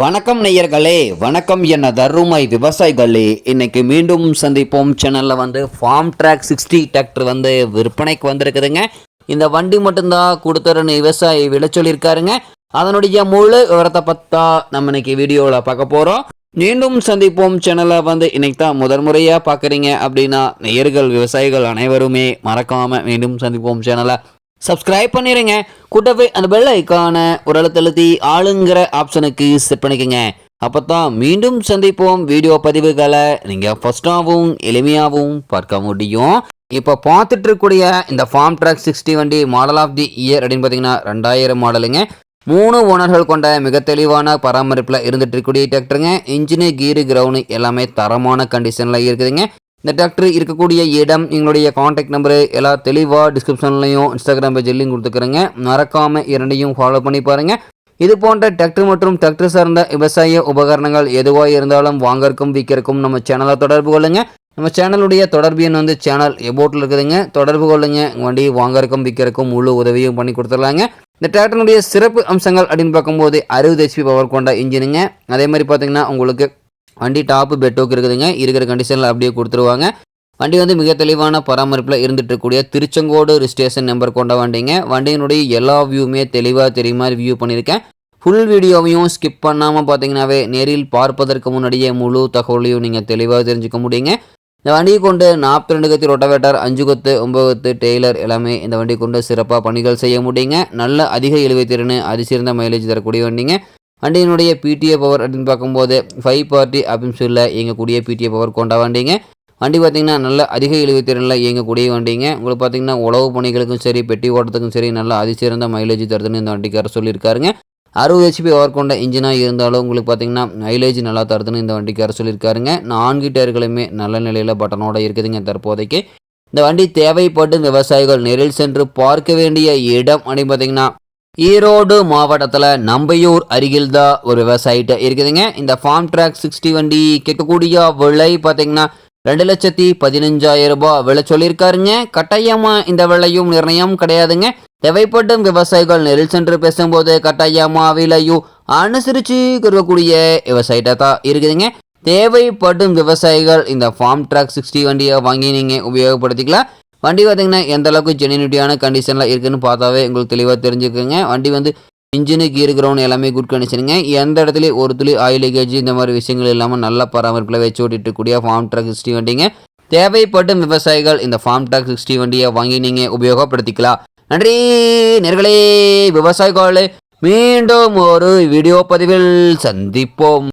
வணக்கம் நேயர்களே வணக்கம் என்ன தருமை விவசாயிகளே. இன்னைக்கு மீண்டும் சந்திப்போம். சேனலில் வந்து ஃபார்ம் ட்ராக் சிக்ஸ்டி டிராக்டர் வந்து விற்பனைக்கு வந்திருக்குதுங்க. இந்த வண்டி மட்டும்தான் கொடுத்துருன்னு விவசாயி விலை சொல்லியிருக்காருங்க. அதனுடைய முழு விவரத்தை பார்த்தா நம்ம இன்னைக்கு வீடியோவில் பார்க்க போகிறோம் மீண்டும் சந்திப்போம். சேனலை வந்து இன்னைக்கு தான் முதல் முறையாக பார்க்குறீங்க அப்படின்னா நேயர்கள் விவசாயிகள் அனைவருமே மறக்காமல் மீண்டும் சந்திப்போம். சேனலை சப்ஸ்கிரைப் பண்ணிடுங்க கூட்டவே அந்த பெல் ஐக்கானை ஒரு அழுத்தழுத்தி ஆளுங்கிற ஆப்ஷனுக்கு செட் பண்ணிக்கோங்க. அப்போ தான் மீண்டும் சந்திப்போம். வீடியோ பதிவுகளை நீங்கள் ஃபஸ்ட்டாகவும் எளிமையாகவும் பார்க்க முடியும். இப்போ பார்த்துட்டு இருக்கக்கூடிய இந்த ஃபார்ம் ட்ராக் சிக்ஸ்டி வண்டி மாடல் ஆஃப் தி இயர் அப்படின்னு பார்த்தீங்கன்னா ரெண்டாயிரம் மாடலுங்க மூணு ஓனர்கள் கொண்ட மிக தெளிவான பராமரிப்பில் இருந்துட்டு இருக்கக்கூடிய டிராக்டருங்க இன்ஜினு கீரு கிரவுண்டு எல்லாமே தரமான கண்டிஷனில் இருக்குதுங்க. இந்த டாக்டர் இருக்கக்கூடிய இடம் எங்களுடைய காண்டாக்ட் நம்பரு எல்லா தெளிவாக டிஸ்கிரிப்ஷன்லையும் இன்ஸ்டாகிராம் பேஜ்லையும் கொடுத்துக்கிறேங்க. மறக்காமல் இரண்டையும் ஃபாலோ பண்ணி பாருங்கள் இது போன்ற டிராக்டர் மற்றும் டிராக்டர் சார்ந்த விவசாய உபகரணங்கள் எதுவாக இருந்தாலும் வாங்கறக்கும் விற்கிறக்கும் நம்ம சேனலை தொடர்பு கொள்ளுங்க. நம்ம சேனலுடைய தொடர்பு எண் வந்து சேனல் எபோட்டில் இருக்குதுங்க. தொடர்பு கொள்ளுங்க. வண்டி வாங்கறக்கும் விற்கிறக்கும் முழு உதவியும் பண்ணி கொடுத்துடலாங்க. இந்த டிராக்டருடைய சிறப்பு அம்சங்கள் அப்படின்னு பார்க்கும்போது அறுபது ஹெச்பி பவர் கொண்ட இன்ஜினுங்க அதே மாதிரி பார்த்தீங்கன்னா உங்களுக்கு வண்டி டாப்பு பெட்டோக்கு இருக்குதுங்க. இருக்கிற கண்டிஷனில் அப்படியே கொடுத்துருவாங்க. வண்டி வந்து மிக தெளிவான பராமரிப்பில் இருந்துட்டு இருக்கக்கூடிய திருச்செங்கோடு ரிஜிஸ்ட்ரேஷன் நம்பர் கொண்ட வண்டிங்க. வண்டியினுடைய எல்லா வியூவுமே தெளிவாக தெரியுமா வியூ பண்ணியிருக்கேன். ஃபுல் வீடியோவையும் ஸ்கிப் பண்ணாமல் பார்த்தீங்கன்னாவே நேரில் பார்ப்பதற்கு முன்னாடியே முழு தகவலையும் நீங்கள் தெளிவாக தெரிஞ்சுக்க முடியுங்க. இந்த வண்டியை கொண்டு நாற்பத்தி ரெண்டு கத்தி ரொட்டவேட்டர் அஞ்சு கொத்து ஒம்பது கொத்து டெய்லர் எல்லாமே இந்த வண்டி கொண்டு சிறப்பாக பணிகள் செய்ய முடியுங்க. நல்ல அதிக இழுவை திறன் அதிசிறந்த மைலேஜ் தரக்கூடிய வண்டிங்க. வண்டியினுடைய பிடிஏ பவர் அப்படின்னு பார்க்கும்போது ஃபைவ் பார்ட்டி அப்படின்னு சொல்ல இயங்கக்கூடிய பிடிஏ பவர் கொண்ட வண்டிங்க. வண்டி பார்த்திங்கன்னா நல்ல அதிக இழுவத்திறனில் இயங்கக்கூடிய வண்டிங்க. உங்களுக்கு பார்த்தீங்கன்னா உழவு பணிகளுக்கும் சரி பெட்டி ஓட்டத்துக்கும் சரி நல்ல அதிசிறந்த மைலேஜ் தருதுன்னு இந்த வண்டிக்காரர் சொல்லியிருக்காருங்க. அறுபது ஹெச்பி பவர் கொண்ட இன்ஜினாக இருந்தாலும் உங்களுக்கு பார்த்தீங்கன்னா மைலேஜ் நல்லா தருதுன்னு இந்த வண்டிக்காரர் சொல்லியிருக்காருங்க. நான்கு டயர்களுமே நல்ல நிலையில் பட்டனோட இருக்குதுங்க தற்போதைக்கு. இந்த வண்டி தேவைப்பட்டு விவசாயிகள் நேரில் சென்று பார்க்க வேண்டிய இடம் அப்படின்னு பார்த்தீங்கன்னா ஈரோடு மாவட்டத்தில் நம்பையூர் அருகில் தான் ஒரு விவசாயிட்ட இருக்குதுங்க. இந்த ஃபார்ம் ட்ராக் சிக்ஸ்டி வண்டி கேட்கக்கூடிய விலை பார்த்தீங்கன்னா ரெண்டு லட்சத்தி பதினஞ்சாயிரம் ரூபாய் விலை சொல்லியிருக்காருங்க. கட்டாயமாக இந்த விலையும் நிர்ணயம் கிடையாதுங்க. தேவைப்படும் விவசாயிகள் நெரில் சென்று பேசும்போது கட்டாயமாக விலையும் அனுசரித்து கொடுக்கக்கூடிய விவசாயிட்ட தான் இருக்குதுங்க. தேவைப்படும் விவசாயிகள் இந்த ஃபார்ம் ட்ராக் சிக்ஸ்டி வண்டியை வாங்கி நீங்கள் உபயோகப்படுத்திக்கலாம். வண்டி பார்த்தீங்கன்னா எந்த அளவுக்கு ஜெனினிட்டியான கண்டிஷனில் இருக்குதுன்னு பார்த்தாவே உங்களுக்கு தெளிவாக தெரிஞ்சுக்கோங்க. வண்டி வந்து இன்ஜினு கீர் கிரவுண்ட் எல்லாமே குட் கண்டிஷனுங்க எந்த இடத்துல ஒரு துளி ஆயில் லீக்கேஜ் இந்த மாதிரி விஷயங்கள் இல்லாமல் நல்ல பராமரிப்பில் வச்சு ஓட்டிட்டுக்கூடிய ஃபார்ம் ட்ராக் சிக்ஸ்டி வண்டிங்க. தேவைப்படும் விவசாயிகள் இந்த ஃபார்ம் ட்ராக் சிக்ஸ்டி வண்டியை வாங்கி நீங்கள் உபயோகப்படுத்திக்கலாம். நன்றி நேர்களே. விவசாயிகளே மீண்டும் ஒரு வீடியோ பதிவில் சந்திப்போம்.